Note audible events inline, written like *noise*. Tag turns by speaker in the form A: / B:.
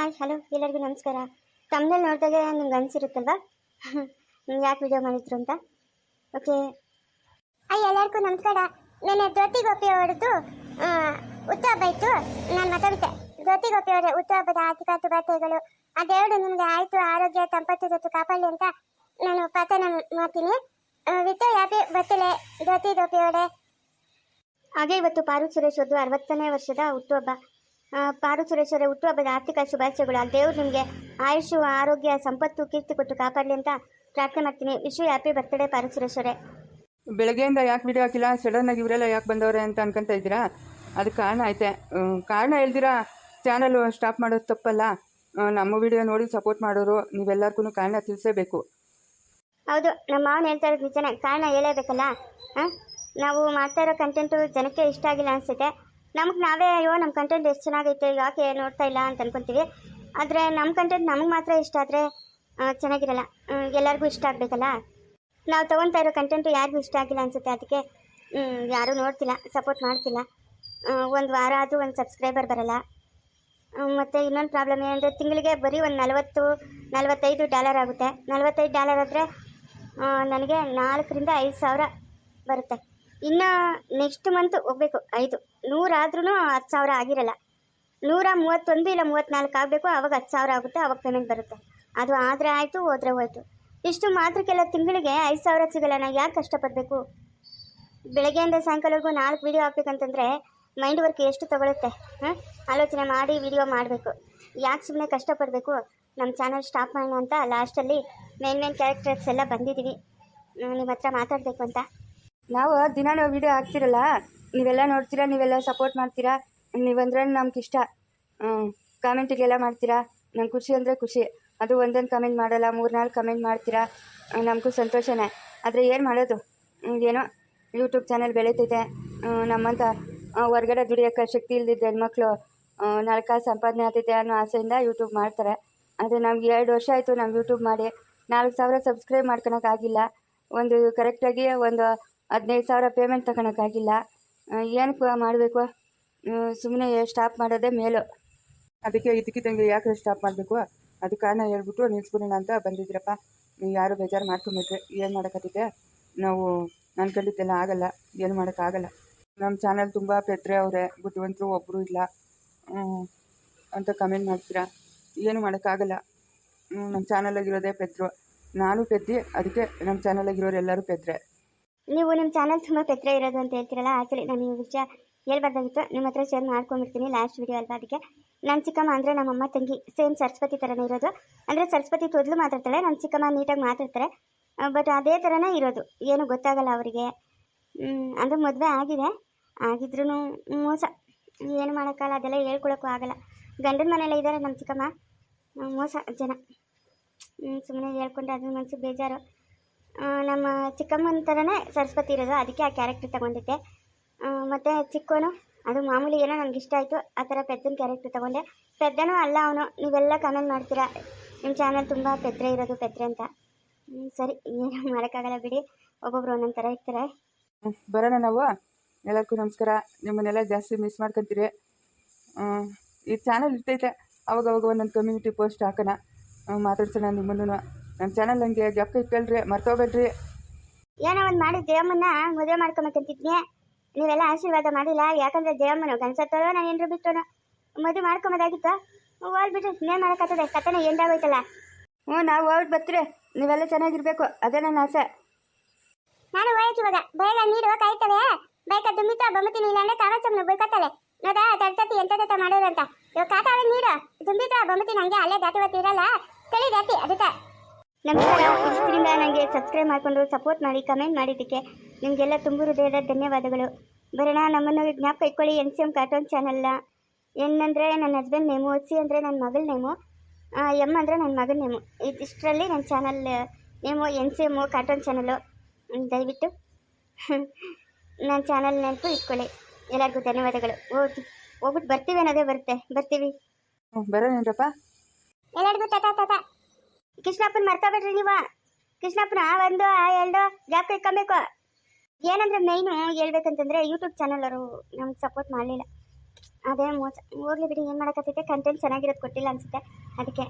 A: Hi hello ಎಲ್ಲರಿಗೂ ನಮಸ್ಕಾರ. ತಮ್ಮಲ್ಲಿ ನೋಡಿದಾಗ ನಿಮ್ಗೆ ಅನಿಸಿರುತ್ತಲ್ವಾ? *laughs* ಯಾಕೆ ವಿಡಿಯೋ ಮಾಡಿದ್ರು ಅಂತ? ಓಕೆ
B: ಹಾಯ್ ಎಲ್ಲರಿಗೂ ನಮಸ್ಕಾರ. ನಾನು ಜ್ಯೋತಿ ಗೋಪಿ ಅವರದ್ದು ಹುಟ್ಟುಹಬ್ಬ ಇತ್ತು. ನಾನು ಮಾತಾಡುತ್ತೆ ಜ್ಯೋತಿ ಗೋಪಿ ಅವರ ಹುಟ್ಟುಹಬ್ಬದ ಆರ್ಥಿಕ ಶುಭಾಶಯಗಳು ಆ ದೇವರು ನಿಮಗೆ ಆಯ್ತು, ಆರೋಗ್ಯ, ಸಂಪತ್ತು ಜೊತೆ ಕಾಪಾಡಲಿ ಅಂತ ನಾನು ಪಾಠನ ಮಾಡ್ತೀನಿ. ವಿತ್ತ ಯಾಪಿ ಬತ್ತಲೆ ಜ್ಯೋತಿ ಗೋಪಿ ಅವರೇ?
A: ಹಾಗೆ ಇವತ್ತು ಪಾರು ಸುರೇಶ್ ಅರವತ್ತನೇ ವರ್ಷದ ಹುಟ್ಟುಹಬ್ಬ ಪಾರು ಸುರೇಶ್ ಅವರ ಹುಟ್ಟುಹಬ್ಬದ ಆರ್ಥಿಕ ಶುಭಾಶಯಗಳು ದೇವರು ದೇವ್ರು ನಿಮಗೆ ಆಯುಷ್ಯ ಆರೋಗ್ಯ ಸಂಪತ್ತು ಕೀರ್ತಿ ಕೊಟ್ಟು ಕಾಪಾಡಲಿ ಅಂತ ಪ್ರಾರ್ಥನೆ ಮಾಡ್ತೀನಿ. Wish happy birthday Paru Suresh
C: ಬೆಳಗ್ಗೆಯಿಂದ ಯಾಕೆ ವಿಡಿಯೋ ಹಾಕಿಲ್ಲ? ಸಡನ್ನಾಗಿ ಇವರೆಲ್ಲ ಯಾಕೆ ಬಂದವ್ರೆ ಅಂತ ಅನ್ಕೊಂತ ಇದ್ದೀರಾ? ಅದಕ್ಕೆ ಕಾರಣ ಐತೆ. ಕಾರಣ ಹೇಳ್ದಿರಾ? ಚಾನಲ್ ಸ್ಟಾಪ್ ಮಾಡೋದು ತಪ್ಪಲ್ಲ. ನಮ್ಮ ವಿಡಿಯೋ ನೋಡಿ ಸಪೋರ್ಟ್ ಮಾಡೋರು. ನೀವೆಲ್ಲರಿಗೂ ಕಾರಣ ತಿಳಿಸಬೇಕು.
A: ಹೌದು ನಮ್ಮ ಮಾವನ ಹೇಳ್ತಾ ಇರೋದು ನಿಜನೇ. ಕಾರಣ ಹೇಳಬೇಕಲ್ಲ? ಹಾಂ ನಾವು ಮಾಡ್ತಾ ಇರೋ ಕಂಟೆಂಟು ಜನಕ್ಕೆ ಇಷ್ಟ ಆಗಿಲ್ಲ ಅನಿಸುತ್ತೆ. ನಮಗೆ ನಾವೇ, ಅಯ್ಯೋ ನಮ್ಮ ಕಂಟೆಂಟ್ ಎಷ್ಟು ಚೆನ್ನಾಗೈತೆ, ಯಾಕೆ ನೋಡ್ತಾ ಇಲ್ಲ ಅಂತ ಅನ್ಕೊಂತೀವಿ. ಆದರೆ ನಮ್ಮ ಕಂಟೆಂಟ್ ನಮಗೆ ಮಾತ್ರ ಇಷ್ಟ ಆದರೆ ಚೆನ್ನಾಗಿರಲ್ಲ. ಎಲ್ಲರಿಗೂ ಇಷ್ಟ ಆಗಬೇಕಲ್ಲ? ನಾವು ತೊಗೊತಾ ಇರೋ ಕಂಟೆಂಟು ಯಾರಿಗೂ ಇಷ್ಟ ಆಗಿಲ್ಲ ಅನಿಸುತ್ತೆ. ಅದಕ್ಕೆ ಯಾರೂ ನೋಡ್ತಿಲ್ಲ ಸಪೋರ್ಟ್ ಮಾಡ್ತಿಲ್ಲ. ಒಂದು ವಾರ ಆದರೂ ಒಂದು ಸಬ್ಸ್ಕ್ರೈಬರ್ ಬರಲ್ಲ. ಮತ್ತೆ ಇನ್ನೊಂದು ಪ್ರಾಬ್ಲಮ್ ಏನಂದರೆ, ತಿಂಗಳಿಗೆ ಬರೀ ಒಂದು ನಲವತ್ತು, ನಲವತ್ತೈದು ಡಾಲರ್ ಆಗುತ್ತೆ. ನಲವತ್ತೈದು ಡಾಲರ್ ಆದರೆ ನನಗೆ ನಾಲ್ಕರಿಂದ ಐದು ಸಾವಿರ ಬರುತ್ತೆ. ಇನ್ನು ನೆಕ್ಸ್ಟ್ ಮಂತ್ ಹೋಗ್ಬೇಕು. ಐದು. ನೂರಾದ್ರೂ ಹತ್ತು ಸಾವಿರ ಆಗಿರಲ್ಲ. ನೂರ ಮೂವತ್ತೊಂದು ಇಲ್ಲ ಮೂವತ್ತ್ನಾಲ್ಕು ಆಗಬೇಕು ಆವಾಗ ಹತ್ತು ಸಾವಿರ ಆಗುತ್ತೆ ಆವಾಗ ಪೇಮೆಂಟ್ ಬರುತ್ತೆ. ಅದು ಆದರೆ ಆಯಿತು, ಹೋದರೆ ಹೋಯ್ತು. ಇಷ್ಟು ಮಾತ್ರಕ್ಕೆಲ್ಲ ತಿಂಗಳಿಗೆ ಐದು ಸಾವಿರ ಸಿಗಲ್ಲ ನಾವು ಯಾಕೆ ಕಷ್ಟಪಡಬೇಕು? ಬೆಳಗ್ಗೆಯಿಂದ ಸಾಯಂಕಾಲವರೆಗೂ ನಾಲ್ಕು ವೀಡಿಯೋ ಹಾಕ್ಬೇಕಂತಂದರೆ ಮೈಂಡ್ ವರ್ಕ್ ಎಷ್ಟು ತಗೊಳುತ್ತೆ, ಹಾಂ? ಆಲೋಚನೆ ಮಾಡಿ ವಿಡಿಯೋ ಮಾಡಬೇಕು. ಯಾಕೆ ಸುಮ್ಮನೆ ಕಷ್ಟಪಡಬೇಕು? ನಮ್ಮ ಚಾನಲ್ ಸ್ಟಾಪ್ ಮಾಡೋಣ ಅಂತ ಲಾಸ್ಟಲ್ಲಿ ಮೇನ್ ಮೇನ್ ಕ್ಯಾರೆಕ್ಟರ್ಸ್ ಎಲ್ಲ ಬಂದಿದ್ದೀವಿ ನಿಮ್ಮ ಹತ್ರ ಮಾತಾಡಬೇಕು ಅಂತ.
C: ನಾವು ದಿನಾನು ವಿಡಿಯೋ ಹಾಕ್ತಿರಲ್ಲ, ನೀವೆಲ್ಲ ನೋಡ್ತೀರಾ, ನೀವೆಲ್ಲ ಸಪೋರ್ಟ್ ಮಾಡ್ತೀರಾ, ನೀವಂದ್ರೆ ನಮ್ಗೆ ಇಷ್ಟ ಕಾಮೆಂಟಿಗೆಲ್ಲ ಮಾಡ್ತೀರಾ, ನಂಗೆ ಖುಷಿ ಅಂದರೆ ಖುಷಿ. ಅದು ಒಂದೊಂದು ಕಮೆಂಟ್ ಮಾಡಲ್ಲ ಮೂರು ನಾಲ್ಕು ಕಮೆಂಟ್ ಮಾಡ್ತೀರಾ, ನಮಗೂ ಸಂತೋಷನೇ. ಆದರೆ ಏನು ಮಾಡೋದು? ಏನೋ ಯೂಟ್ಯೂಬ್ ಚಾನಲ್ ಬೆಳೀತಿದೆ ನಮ್ಮಂಥ ಹೊರ್ಗಡೆ ದುಡಿಯೋಕ್ಕೆ ಶಕ್ತಿ ಇಲ್ದಿದ್ದ ಹೆಣ್ಮಕ್ಳು ನಾಲ್ಕು ಸಂಪಾದನೆ ಆಗ್ತೈತೆ ಅನ್ನೋ ಆಸೆಯಿಂದ ಯೂಟ್ಯೂಬ್ ಮಾಡ್ತಾರೆ. ಆದರೆ ನಮ್ಗೆ ಎರಡು ವರ್ಷ ಆಯಿತು ನಾವು ಯೂಟ್ಯೂಬ್ ಮಾಡಿ. ನಾಲ್ಕು ಸಾವಿರ ಸಬ್ಸ್ಕ್ರೈಬ್ ಮಾಡ್ಕೊಳಕ್ಕಾಗಿಲ್ಲ ಒಂದು ಕರೆಕ್ಟಾಗಿ ಒಂದು ಹದಿನೈದು ಸಾವಿರ ಪೇಮೆಂಟ್ ತಗೊಳಕ್ಕಾಗಿಲ್ಲ. ಏನಕ್ಕೆ ಮಾಡಬೇಕು? ಸುಮ್ಮನೆ ಸ್ಟಾಪ್ ಮಾಡೋದೇ ಮೇಲು. ಅದಕ್ಕೆ ಇದಕ್ಕಿದ್ದಂಗೆ ಯಾಕೆ ಸ್ಟಾಪ್ ಮಾಡಬೇಕು? ಅದು ಕಾರಣ ಹೇಳ್ಬಿಟ್ಟು ನಿಲ್ಸ್ಬಿಡೋಣ ಅಂತ ಬಂದಿದ್ದೀರಪ್ಪ. ಯಾರು ಬೇಜಾರು ಮಾಡ್ಕೊಂಬಿಟ್ರೆ ಏನು ಮಾಡೋಕ್ಕತ್ತಿದ್ದೆ ನಾವು ಅನ್ಕೊಂಡಿದ್ದೆಲ್ಲ ಆಗಲ್ಲ. ಏನು ಮಾಡೋಕ್ಕಾಗಲ್ಲ ನಮ್ಮ ಚಾನಲ್ ತುಂಬ ಪೆತ್ರೆ ಅವರೇ. ಬುದ್ಧಿವಂತರು ಒಬ್ಬರು ಇಲ್ಲ. ಅಂತ ಕಮೆಂಟ್ ಮಾಡ್ತೀರಾ? ಏನು ಮಾಡೋಕ್ಕಾಗಲ್ಲ ನಮ್ಮ ಚಾನಲಾಗಿರೋದೇ ಪೆದ್ರು ನಾನು ಪೆದ್ದಿ, ಅದಕ್ಕೆ ನಮ್ಮ ಚಾನಲಾಗಿರೋರು ಎಲ್ಲರೂ ಪೆದ್ರೆ
A: ನೀವು ನಿಮ್ಮ ಚಾನಲ್ ತುಂಬ ಪೆತ್ರ ಇರೋದು ಅಂತ ಹೇಳ್ತೀರಲ್ಲ ಆಕ್ಚುಲಿ ನಾನು ಈ ವಿಷಯ ಹೇಳ್ಬಾರ್ದಾಗಿತ್ತು. ನಿಮ್ಮ ಹತ್ರ ಶೇರ್ ಮಾಡ್ಕೊಂಡ್ಬಿಡ್ತೀನಿ ಲಾಸ್ಟ್ ವಿಡಿಯೋ ಅಲ್ವಾ ಅದಕ್ಕೆ. ನನ್ನ ಚಿಕ್ಕಮ್ಮ ಅಂದರೆ ನಮ್ಮಮ್ಮ ತಂಗಿ ಸೇಮ್ ಸರಸ್ವತಿ ಥರನೇ ಇರೋದು. ಅಂದರೆ ಸರಸ್ವತಿ ತೊದಲು ಮಾತಾಡ್ತಾಳೆ ನನ್ನ ಚಿಕ್ಕಮ್ಮ ನೀಟಾಗಿ ಮಾತಾಡ್ತಾರೆ. ಬಟ್ ಅದೇ ಥರನೇ ಇರೋದು. ಏನು ಗೊತ್ತಾಗಲ್ಲ ಅವರಿಗೆ. ಅಂದರೆ ಮದುವೆ ಆಗಿದೆ. ಆಗಿದ್ರೂ ಮೋಸ. ಏನು ಮಾಡೋಕ್ಕಾಗಲ್ಲ, ಅದೆಲ್ಲ ಹೇಳ್ಕೊಳಕ್ಕೂ ಆಗಲ್ಲ. ಗಂಡನ ಮನೆಯಲ್ಲೇ ಇದ್ದಾರೆ ನಮ್ಮ ಚಿಕ್ಕಮ್ಮ. ಮೋಸ ಜನ. ಸುಮ್ಮನೆ ಹೇಳ್ಕೊಂಡು ಅದು ಮನಸ್ಸು ಬೇಜಾರು. ನಮ್ಮ ಚಿಕ್ಕಮ್ಮನ ಥರನೇ ಸರಸ್ವತಿ ಇರೋದು, ಅದಕ್ಕೆ ಆ ಕ್ಯಾರೆಕ್ಟರ್ ತಗೊಂಡಿದ್ದೆ. ಮತ್ತು ಚಿಕ್ಕೋನು ಅದು ಮಾಮೂಲಿ ಏನೋ ನನಗೆ ಇಷ್ಟ ಆಯಿತು, ಆ ಥರ ಪೆದ್ದನ ಕ್ಯಾರೆಕ್ಟರ್ ತಗೊಂಡೆ. ಪೆದ್ದನೂ ಅಲ್ಲ ಅವನು, ನೀವೆಲ್ಲ ಕಮೆಂಟ್ ಮಾಡ್ತೀರಾ? ನಿಮ್ಮ ಚಾನಲ್ ತುಂಬ ಪೆದ್ರೆ ಇರೋದು, ಪೆದ್ರೆ ಅಂತ. ಸರಿ, ಏನು ಮಾಡೋಕ್ಕಾಗಲ್ಲ ಬಿಡಿ. ಒಬ್ಬೊಬ್ರು ಒಂದೊಂದು ಥರ ಇರ್ತಾರೆ.
C: ಬರೋಣ ನಾವು. ಎಲ್ಲರಿಗೂ ನಮಸ್ಕಾರ. ನಿಮ್ಮನ್ನೆಲ್ಲ ಜಾಸ್ತಿ ಮಿಸ್ ಮಾಡ್ಕೊತೀರಿ. ಈ ಚಾನಲ್ ಇರ್ತೈತೆ. ಅವಾಗವಾಗ ಅವಾಗ ಒಂದೊಂದು ಕಮ್ಯುನಿಟಿ ಪೋಸ್ಟ್ ಹಾಕೋಣ. ಮಾತಾಡ್ಸೋಣ ನಿಮ್ಮನ್ನು. ನಮ್ಮ ಚಾನಲ್ ಹಂಗೆ ಜ್ಞಾಪಕ ಇಕ್ಕಲ್ರಿ ಮರ್ತೋಗ್ಬೇಡ್ರಿ.
A: ಏನೋ ಒಂದು ಮಾಡಿ ಜಯಮ್ಮನ್ನ ಮದುವೆ ಮಾಡ್ಕೊಬೇಕಂತಿದ್ನಿ ನೀವೆಲ್ಲ ಆಶೀರ್ವಾದ ಮಾಡಿಲ್ಲ ಯಾಕಂದ್ರೆ ಜಯಮ್ಮನು ಗಂಡಸತ್ತೋಳು ನಾನು ಏನ್ರು ಬಿಟ್ಟೋನು. ಮದುವೆ ಮಾಡ್ಕೊಂಬೋದಾಗಿತ್ತು? ಹೋಗ್ಬಿಟ್ರೆ ಸ್ನೇಹ ಮಾಡಕತ್ತದೆ ಕಥೆನ ಎಂಡಾಗೋಯ್ತಲ್ಲ.
C: ಹ್ಞೂ ನಾವು ಹೋಗ್ಬಿಟ್ಟು ಬರ್ತೀರಿ. ನೀವೆಲ್ಲ ಚೆನ್ನಾಗಿರ್ಬೇಕು ಅದೇ ನನ್ನ ಆಸೆ.
B: ನಾನು ಹೋಯ್ತು ಇವಾಗ. ಬೇಗ ನೀರು ಕಾಯ್ತವೆ. ಬೇಕ ತುಂಬಿತ ಬೊಮ್ಮತೀನಿ ನೀನು ಅಂದ್ರೆ ಕಾವಚ್ಚಮ್ಮನ ಬೈಕತ್ತಲೆ ನೋಡ ತಡ್ತತಿ ಎಂತ ಮಾಡೋದಂತ ಮಾಡೋದು ಅಂತ. ಇವಾಗ ಕಾತಾವೆ ನೀರು. ತುಂಬಿತ ಬೊಮ್ಮತೀನಿ ಹಂಗೆ ಅಲ್ಲೇ ದಾಟಿ ಬತ್ತಿರಲ್ಲ ತಳಿ ದಾಟಿ ಅದಕ್ಕೆ
A: ನಮಸ್ಕಾರ ಇಷ್ಟರಿಂದ ನನಗೆ ಸಬ್ಸ್ಕ್ರೈಬ್ ಮಾಡಿಕೊಂಡು ಸಪೋರ್ಟ್ ಮಾಡಿ ಕಮೆಂಟ್ ಮಾಡಿದ್ದಕ್ಕೆ ನಿಮಗೆಲ್ಲ ತುಂಬ ಹೃದಯದ ಧನ್ಯವಾದಗಳು. ಬರೋಣ ನಮ್ಮನ್ನು ಜ್ಞಾಪಕ ಇಟ್ಕೊಳ್ಳಿ ಎನ್ ಸಿ ಎಂ ಕಾರ್ಟೂನ್ ಚಾನಲ್ನ ಏನಂದರೆ ನನ್ನ ಹಸ್ಬೆಂಡ್ ನೇಮು ಸಿ ಅಂದರೆ ನನ್ನ ಮಗಳ ನೇಮು ಎಂ ಅಂದರೆ ನನ್ನ ಮಗನ ನೇಮು ಇದಿಷ್ಟರಲ್ಲಿ ನನ್ನ channel name N C M cartoon channel ದಯವಿಟ್ಟು. *laughs* ನನ್ನ ಚಾನಲ್ ನೆನಪು ಇಟ್ಕೊಳ್ಳಿ. ಎಲ್ಲರಿಗೂ ಧನ್ಯವಾದಗಳು. ಹೋಗಿ ಹೋಗ್ಬಿಟ್ಟು ಬರ್ತೀವಿ ಅನ್ನೋದೇ ಬರುತ್ತೆ. ಬರ್ತೀವಿ.
C: ಬರೋಣ
B: ಎಲ್ಲರಿಗೂ ತತ ತತ
A: ಕೃಷ್ಣಪ್ಪನ ಮರ್ತೋಗ್ಬೇಡ್ರಿ ನೀವು. ಕೃಷ್ಣಪ್ಪನ ಒಂದು, ಎರಡು ಜಾಬ್ ಇಟ್ಕೊಬೇಕು. ಏನಂದ್ರೆ ಮೈನು ಹೇಳ್ಬೇಕಂತಂದ್ರೆ ಯೂಟ್ಯೂಬ್ ಚಾನಲ್ ಅವರು ನಮ್ಗೆ ಸಪೋರ್ಟ್ ಮಾಡಲಿಲ್ಲ. ಅದೇ ಮೋಸ. ಹೋಗ್ಲಿ ಬಿಡಿ, ಏನು ಮಾಡೋಕ್ಕತ್ತೈತೆ ಕಂಟೆಂಟ್ ಚೆನ್ನಾಗಿರೋದು ಕೊಟ್ಟಿಲ್ಲ ಅನ್ಸುತ್ತೆ. ಅದಕ್ಕೆ.